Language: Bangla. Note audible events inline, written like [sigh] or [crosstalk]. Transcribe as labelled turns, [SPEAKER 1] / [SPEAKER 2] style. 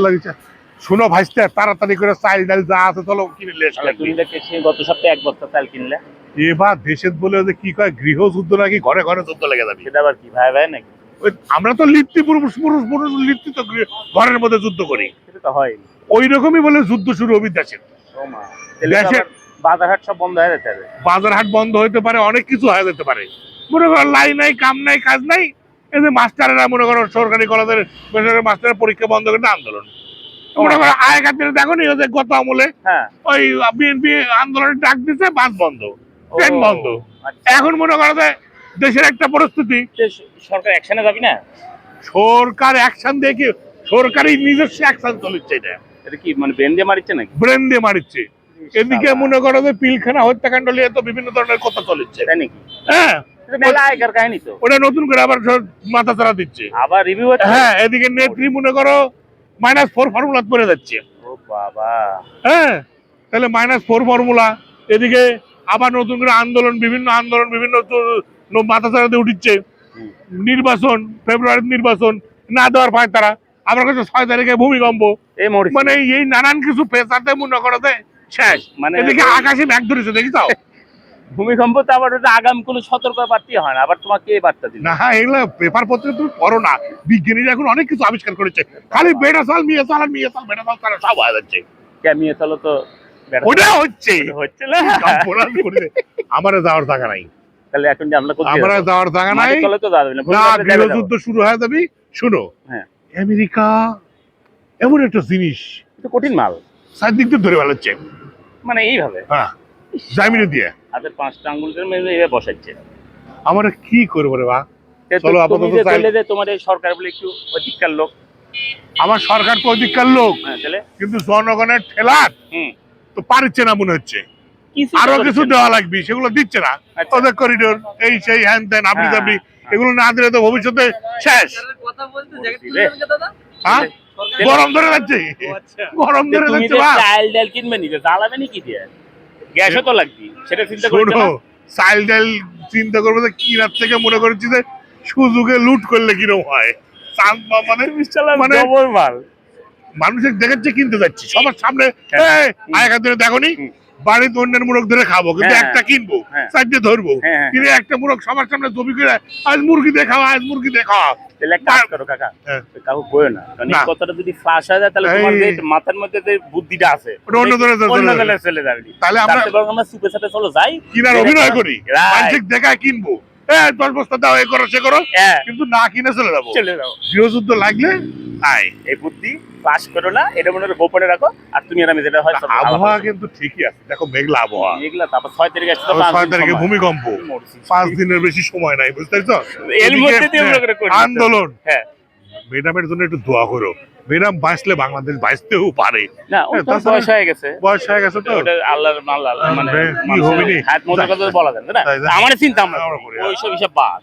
[SPEAKER 1] লাগিছে। শুনো ভাইস্তে তাড়াতাড়ি করে চাল ডাল যা আছে চলো কিনে নিয়ে আসো।
[SPEAKER 2] তাহলে তুমি দেখতেছি গত সপ্তাহে এক বস্তা চাল কিনলে?
[SPEAKER 1] এবার দেশের বলে যে কি কয় গৃহযুদ্ধ নাকি ঘরে ঘরে যুদ্ধ লেগে যাবে?
[SPEAKER 2] সেটা আবার কি ভাই ভাই নাকি?
[SPEAKER 1] আমরা তো লিপ্তি পুরুষ পুরুষ পুরুষ লিপ্তি তো ঘরের মধ্যে যুদ্ধ করি।
[SPEAKER 2] সেটা তো হয়
[SPEAKER 1] ওই রকমই বলে যুদ্ধ শুরু হবে দেশের। দেশের-
[SPEAKER 2] আবার বাজার হাট সব বন্ধ হয়ে যেতে হবে
[SPEAKER 1] বাজার হাট বন্ধ হইতে পারে অনেক কিছু হয়ে যেতে পারে। মনে করো লাই নাই কাম নাই কাজ নাই এই যে মাস্টারেরা মনে করো সরকারি কলেজের বেসরকারি মাস্টারের পরীক্ষা বন্ধ করে আন্দোলন। মনে করো খাতিরে দেখো নি যে গত আমলে
[SPEAKER 2] হ্যাঁ।
[SPEAKER 1] ওই বিএনপি আন্দোলনের ডাক বাস বন্ধ ট্রেন বন্ধ।
[SPEAKER 2] আচ্ছা।
[SPEAKER 1] এখন মনে করো যে দেশের একটা পরিস্থিতি।
[SPEAKER 2] সরকার অ্যাকশনে যাবি না?
[SPEAKER 1] সরকার অ্যাকশন দেখে নিজস্ব অ্যাকশন চলেছে এটা?
[SPEAKER 2] এটা কি মানে ব্রেন দিয়ে মারিচ্ছে নাকি?
[SPEAKER 1] ব্রেন দিয়ে মারিচ্ছে। এদিকে মনে করো যে পিলখানা হত্যাকাণ্ড নিয়ে তো বিভিন্ন ধরনের কথা চলেছে
[SPEAKER 2] তাই নাকি?
[SPEAKER 1] হ্যাঁ।
[SPEAKER 2] আগেকার কাহিনী তো।
[SPEAKER 1] ওটা নতুন করে আবার মাথা চারা দিচ্ছে।
[SPEAKER 2] আবার রিভিউ
[SPEAKER 1] হ্যাঁ এদিকে নেত্রী মনে করো মাইনাস ফোর ফর্মুলা পড়ে যাচ্ছে।
[SPEAKER 2] ও বাবা।
[SPEAKER 1] হ্যাঁ তাহলে মাইনাস ফোর ফর্মুলা এদিকে আবার নতুন করে আন্দোলন বিভিন্ন আন্দোলন বিভিন্ন মাথা চারা দিয়ে উঠিচ্ছে। নির্বাচন ফেব্রুয়ারির নির্বাচন না দেওয়ার পায় তারা। আবার কাছে ছয় তারিখে ভূমিকম্প। মানে এই নানান কিছু পেশাতে মনে করো যে শেষ।
[SPEAKER 2] মানে
[SPEAKER 1] এদিকে আকাশে ব্যাগ ধরেছে দেখি তাও [laughs]
[SPEAKER 2] ভূমিকম্প তো আবার ওটা আগাম কোনো সতর্ক বার্তি হয় না। আবার তোমাকে এই বার্তা দিল।
[SPEAKER 1] না এগুলো পেপার পত্রে তুমি পড়ো না। বিজ্ঞানীরা এখন অনেক কিছু আবিষ্কার করেছে। খালি আর তারা সব হয়ে যাচ্ছে।
[SPEAKER 2] চলো তো
[SPEAKER 1] ওটা হচ্ছে।
[SPEAKER 2] হচ্ছে না।
[SPEAKER 1] আমার যাওয়ার জায়গা নাই।
[SPEAKER 2] তাহলে এখন যে আমরা কোথায়
[SPEAKER 1] আমরা যাওয়ার জায়গা নাই।
[SPEAKER 2] তলে তো যাবে না
[SPEAKER 1] গৃহযুদ্ধ শুরু হয়ে যাবি। শুনো
[SPEAKER 2] হ্যাঁ।
[SPEAKER 1] আমেরিকা এমন একটা জিনিস
[SPEAKER 2] কঠিন মাল।
[SPEAKER 1] চারদিক দিয়ে ধরে ফেলাচ্ছে
[SPEAKER 2] মানে এইভাবে।
[SPEAKER 1] হ্যাঁ। জামিনে দিয়ে।
[SPEAKER 2] হাতের পাঁচটা আঙ্গুল করে মেরে এইভাবে বসাচ্ছে।
[SPEAKER 1] আমার কি করব রে বা? চলো, আপাতত
[SPEAKER 2] বললে যে তোমার এই সরকার বলে একটু অধিকার লোক।
[SPEAKER 1] আমার সরকার তো অধিকার লোক।
[SPEAKER 2] হ্যাঁ
[SPEAKER 1] কিন্তু জনগণের ঠেলার তো পারছে না মনে হচ্ছে।
[SPEAKER 2] আরও
[SPEAKER 1] কিছু দেওয়া লাগবে সেগুলো দিচ্ছে না।
[SPEAKER 2] আচ্ছা।
[SPEAKER 1] ওদের করিডোর এই সেই হ্যান ত্যান আপনি
[SPEAKER 2] হ্যাঁ,
[SPEAKER 1] আপনি
[SPEAKER 2] হ্যাঁ।
[SPEAKER 1] এগুলো না দিলে তো ভবিষ্যতে শেষ। হ্যাঁ? গরম ধরে যাচ্ছে
[SPEAKER 3] আচ্ছা।
[SPEAKER 1] গরম ধরে যাচ্ছে
[SPEAKER 2] চাল ডাল কিনবে নি যে জ্বালাবে নি কি দিয়ে? গ্যাসও তো লাগবে সেটা চিন্তা না।
[SPEAKER 1] চিন্তা করব যে কিনার থেকে মনে করছি যে সুযোগে লুট করলে কীরকম হয়। মানে মানে
[SPEAKER 2] মাল
[SPEAKER 1] মানুষের দেখাচ্ছে কিনতে যাচ্ছি। সবার সামনে
[SPEAKER 2] হ্যাঁ।
[SPEAKER 1] দেখো নি। বাড়িতে অন্যের মুরগ ধরে খাব কিন্তু
[SPEAKER 2] হ্যাঁ।
[SPEAKER 1] একটা কিনবো
[SPEAKER 2] হ্যাঁ।
[SPEAKER 1] চারটে ধরবো
[SPEAKER 2] হ্যাঁ।
[SPEAKER 1] কিনে একটা মুরগ সবার সামনে জমি করে আজ মুরগি দিয়ে খাওয়া আজ মুরগি দিয়ে খাওয়া
[SPEAKER 2] তাহলে কাজ করো কাকা। কাকু বইও না কারণ এই কথাটা যদি ফাঁস হয়ে যায় তাহলে তোমার যে মাথার মধ্যে যে বুদ্ধিটা আছে
[SPEAKER 1] অন্য দলে
[SPEAKER 2] অন্য
[SPEAKER 1] যাবে।
[SPEAKER 2] চলে যাবে
[SPEAKER 1] তাহলে আমরা
[SPEAKER 2] বরং আমরা সুপে সাথে চলো যাই
[SPEAKER 1] কিনার অভিনয়
[SPEAKER 2] করি Right.
[SPEAKER 1] মানসিক দেখায় কিনবো দশ বস্তা দাও এ করো সে করো কিন্তু না কিনে চলে যাব
[SPEAKER 2] চলে যাও
[SPEAKER 1] গৃহযুদ্ধ লাগলে
[SPEAKER 2] এই বুদ্ধি পাস করো না এটা মনে গোপনে রাখো আর তুমি আর আমি যেটা হয়
[SPEAKER 1] আবহাওয়া কিন্তু ঠিকই আছে দেখো মেঘলা আবহাওয়া।
[SPEAKER 2] এগুলা তারপর ছয় তারিখ আসছে
[SPEAKER 1] ছয় তারিখে ভূমিকম্প। পাঁচ দিনের বেশি সময় নাই বুঝতে পারছ?
[SPEAKER 2] এর মধ্যে।
[SPEAKER 1] আন্দোলন।
[SPEAKER 2] হ্যাঁ।
[SPEAKER 1] ম্যাডামের জন্য একটু দোয়া করো। ম্যাডাম বাঁচলে বাংলাদেশ বাঁচতেও পারে।
[SPEAKER 2] না
[SPEAKER 1] হ্যাঁ,
[SPEAKER 2] বয়স হয়ে গেছে।
[SPEAKER 1] বয়স হয়ে গেছে তো।
[SPEAKER 2] আল্লাহর মাল মানে
[SPEAKER 1] কি হবে নি?
[SPEAKER 2] হাত মতো কথা বলা যায় না। আমার চিন্তা আমরা
[SPEAKER 1] আমরা করি,
[SPEAKER 2] ওই সব হিসাব বাদ।